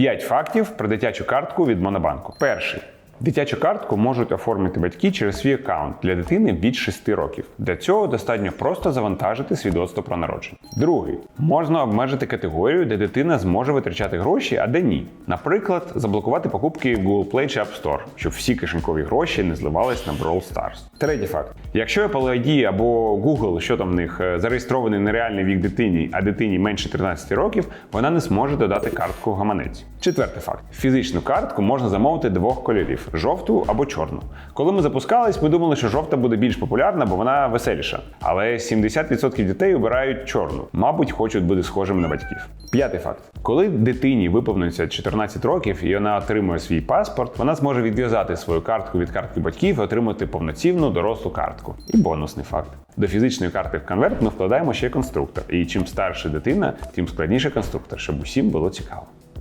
5 фактів про дитячу картку від Монобанку. Перший. Дитячу картку можуть оформити батьки через свій аккаунт для дитини від 6 років. Для цього достатньо просто завантажити свідоцтво про народження. Другий можна обмежити категорію, де дитина зможе витрачати гроші, а де ні. Наприклад, заблокувати покупки в Google Play чи App Store, щоб всі кишенькові гроші не зливались на Brawl Stars. Третій факт: якщо Apple ID або Google, що там в них е, зареєстрований нереальний вік дитині, а дитині менше 13 років, вона не зможе додати картку гаманець. Четвертий факт: фізичну картку можна замовити двох кольорів жовту або чорну. Коли ми запускались, ми думали, що жовта буде більш популярна, бо вона веселіша. Але 70% дітей обирають чорну. Мабуть, хочуть бути схожими на батьків. П'ятий факт: коли дитині виповниться 14 років і вона отримує свій паспорт, вона зможе відв'язати свою картку від картки батьків і отримати повноцінну дорослу картку. І бонусний факт. До фізичної карти в конверт ми вкладаємо ще конструктор. І чим старша дитина, тим складніше конструктор, щоб усім було цікаво.